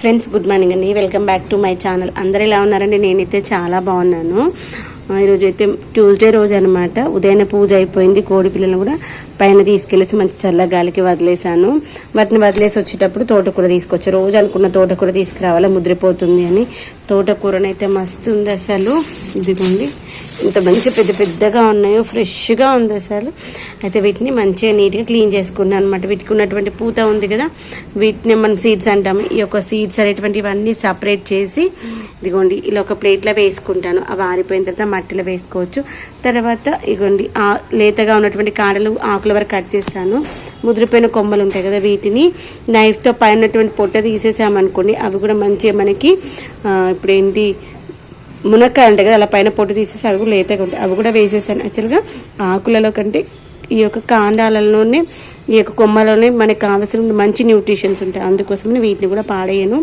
Friends good morning అండి. Welcome back to my channel. అందరు ఎలా ఉన్నారండి? నేనైతే చాలా బాగున్నాను. ఈరోజైతే ఈరోజు అయితే ట్యూస్డే రోజు అనమాట ఉదయం పూజ అయిపోయింది. కోడి పిల్లలను కూడా పైన తీసుకెళ్ళేసి మంచి చల్ల గాలికి వదిలేశాను. వాటిని వదిలేసి వచ్చేటప్పుడు తోటకూర తీసుకొచ్చి రోజు అనుకున్న తోటకూర తీసుకురావాలా? ముద్రిపోతుంది అని తోటకూరనైతే మస్తు ఉంది అసలు ఇదిగోండి. ఇంత మంచి పెద్ద పెద్దగా ఉన్నాయో ఫ్రెష్గా ఉంది అసలు అయితే వీటిని మంచిగా నీట్గా క్లీన్ చేసుకున్నాను అనమాట వీటికి ఉన్నటువంటి పూత ఉంది కదా వీటిని మనం సీడ్స్ అంటాము. ఈ యొక్క సీడ్స్ అనేటువంటివన్నీ సపరేట్ చేసి ఇదిగోండి ఇలా ఒక ప్లేట్లో వేసుకుంటాను. అవి ఆరిపోయిన తర్వాత మట్టిలో వేసుకోవచ్చు. తర్వాత ఇదిగోండి లేతగా ఉన్నటువంటి కాడలు ఆకుల వరకు కట్ చేస్తాను. ముదిరిపోయిన కొమ్మలు ఉంటాయి కదా వీటిని. నైఫ్తో పైన ఉన్నటువంటి పొట్ట తీసేసామనుకోండి అవి కూడా మంచిగా మనకి ఇప్పుడు ఏంటి మునక్కాయ ఉంటాయి కదా అలా పైన పొట్టు తీసేసి అవి కూడా లేతగా ఉంటాయి. అవి కూడా వేసేసాను. యాక్చువల్గా ఆకులలో కంటే ఈ యొక్క కాండాలలోనే ఈ యొక్క కొమ్మలోనే మనకు కావాల్సిన మంచి న్యూట్రిషన్స్ ఉంటాయి. అందుకోసమని వీటిని కూడా పాడేయను.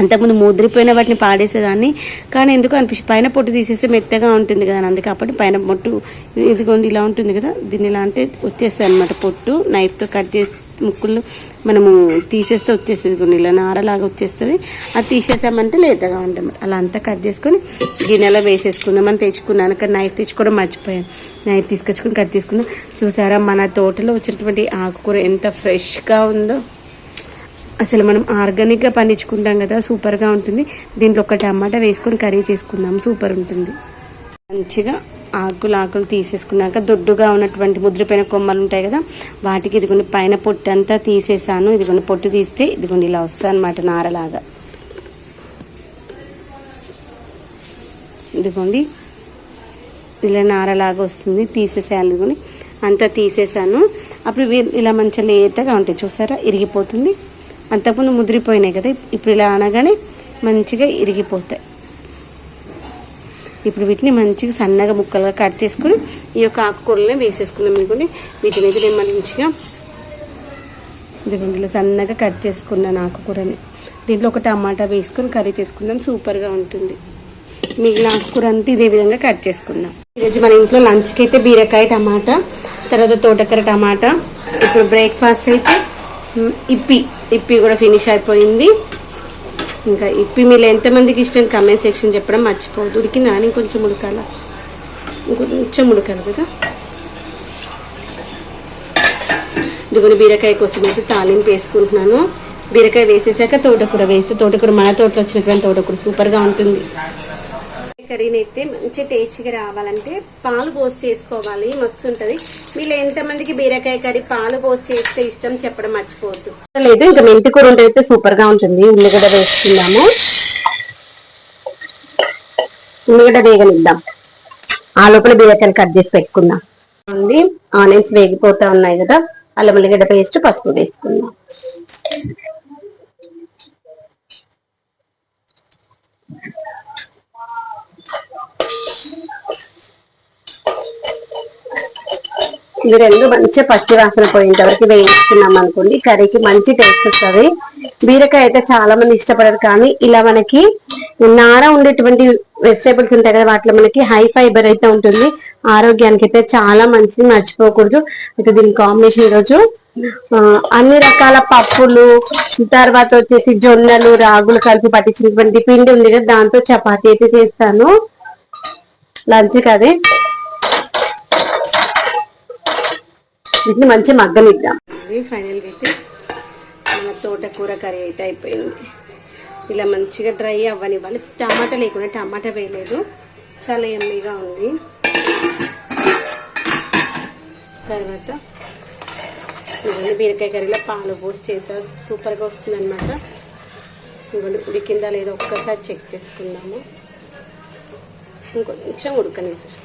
అంతకుముందు ముద్రిపోయిన వాటిని పాడేసేదాన్ని. కానీ ఎందుకు అనిపించి పైన పొట్టు తీసేస్తే మెత్తగా ఉంటుంది కదా అందుకే కాబట్టి పైన పొట్టు ఇదిగోండి ఇలా ఉంటుంది కదా దీన్ని ఇలా అంటే వచ్చేస్తాయి అనమాట పొట్టు. నైఫ్తో కట్ చేసి ముక్కులు మనము తీసేస్తే వచ్చేస్తుంది కొన్ని ఇలా నారలాగా వచ్చేస్తుంది. అది తీసేసామంటే లేతగా ఉంటుంది అలా అంతా కట్ చేసుకొని గిన్నెలో వేసేసుకుందామని తెచ్చుకున్నాను. కానీ నైఫ్ తెచ్చుకోవడం మర్చిపోయాను. నైఫ్ తీసుకొచ్చుకొని కట్ చేసుకుందాం. చూసారా మన తోటలో వచ్చినటువంటి ఆకుకూర ఎంత ఫ్రెష్గా ఉందో. అసలు మనం ఆర్గానిక్గా పండించుకుంటాం కదా సూపర్గా ఉంటుంది. దీంట్లో ఒక టమాటా వేసుకొని కర్రీ చేసుకుందాం సూపర్ ఉంటుంది. మంచిగా ఆకులు ఆకులు తీసేసుకున్నాక దొడ్డుగా ఉన్నటువంటి ముద్రపోయిన కొమ్మలు ఉంటాయి కదా వాటికి ఇదిగోండి పైన పొట్టు అంతా తీసేసాను. ఇదిగోండి పొట్టు తీస్తే ఇదిగోండి ఇలా వస్తుంది అనమాట నారలాగా. ఇదిగోండి ఇలా నారలాగా వస్తుంది తీసేసేయాలి ఇదిగోండి. అంతా తీసేసాను. అప్పుడు ఇలా మంచిగా లేతగా ఉంటాయి చూసారా? ఇరిగిపోతుంది. అంతకుముందు ముదిరిపోయినాయి కదా ఇప్పుడు ఇలా అనగానే మంచిగా ఇరిగిపోతాయి. ఇప్పుడు వీటిని మంచిగా సన్నగా ముక్కలుగా కట్ చేసుకుని ఈ యొక్క ఆకుకూరలని వేసేసుకున్నాం అనుకోండి. వీటిని అయితే నేను మంచిగా ఇదిగోండి సన్నగా కట్ చేసుకున్నాను ఆకుకూరని. దీంట్లో ఒక టమాటా వేసుకొని కర్రీ చేసుకుందాం సూపర్గా ఉంటుంది. మిగిలిన ఆకుకూర అంతా ఇదే విధంగా కట్ చేసుకుందాం. ఈరోజు మన ఇంట్లో లంచ్కి అయితే బీరకాయ టమాటా తర్వాత తోటకర టమాటా ఇప్పుడు బ్రేక్ఫాస్ట్ అయితే ఇప్పి. ఇప్పి కూడా ఫినిష్ అయిపోయింది. ఇంకా ఇప్పి మీరు ఎంతమందికి ఇష్టం కమెంట్ సెక్షన్ చెప్పడం మర్చిపోవద్దు. ఉడికిందా ఇంకొంచెం ఉడకాల. ఇంకొంచెం ఉడకాలి కదా. ఇదిగోని బీరకాయ కోసం అయితే తాలింపు వేసుకుంటున్నాను. బీరకాయ వేసేసాక తోటకూర వేస్తే తోటకూర మన తోటలో వచ్చినటువంటి తోటకూర సూపర్గా ఉంటుంది. కర్రీని అయితే మంచి టేస్ట్గా రావాలంటే పాలు పోసి చేసుకోవాలి మస్తు ఉంటుంది మీరు ఎంతమందికి బీరకాయ కర్రీ పాలు పోసి చేస్తే ఇష్టం చెప్పడం మర్చిపోవద్దు. లేదు ఇంకా మెంతి కూర ఉంటే అయితే సూపర్గా ఉంటుంది. ఉల్లిగడ్డ వేసుకుందాము. ఉల్లిగడ్డ వేగనిద్దాం. ఆ లోపల బీరకాయలు కట్ చేసి పెట్టుకుందాం. ఉంది. ఆనియన్స్ వేగిపోతా ఉన్నాయి కదా అల్లం ఉల్లిగడ్డ పేస్ట్ పసుపు వేసుకుందాం. ఇవి రెండు మంచిగా పచ్చి వాసన పోయేంత వరకు వేయించుకున్నాం అనుకోండి కర్రీకి మంచి టేస్ట్ వస్తుంది. బీరకాయ అయితే చాలా మంది ఇష్టపడరు కానీ ఇలా మనకి నార ఉండేటువంటి వెజిటేబుల్స్ ఉంటాయి కదా వాటిలో మనకి హై ఫైబర్ అయితే ఉంటుంది. ఆరోగ్యానికి అయితే చాలా మంచిది మర్చిపోకూడదు. అయితే దీని కాంబినేషన్ ఈరోజు అన్ని రకాల పప్పులు తర్వాత వచ్చేసి జొన్నలు రాగులు కలిపి పట్టించినటువంటి పిండి ఉంది కదా దాంతో చపాతీ అయితే చేస్తాను. లంచ్కి అది వీటిని మంచి మగ్గనిద్దాం. ఫైనల్గా అయితే మన తోటకూర కర్రీ అయితే అయిపోయింది. ఇలా మంచిగా డ్రై అవ్వనివ్వాలి. టమాటా లేకుండా టమాటా వేయలేదు. చాలా ఎమ్మీగా ఉంది. తర్వాత ఇవన్నీ బీరకాయ కర్రీలో పాలు పోసి చేసా. సూపర్గా వస్తుంది అనమాట ఇవన్నీ ఉడికిందా లేదో ఒక్కసారి చెక్ చేసుకుందాము. ఇంకొంచెం ఉడకనేసారు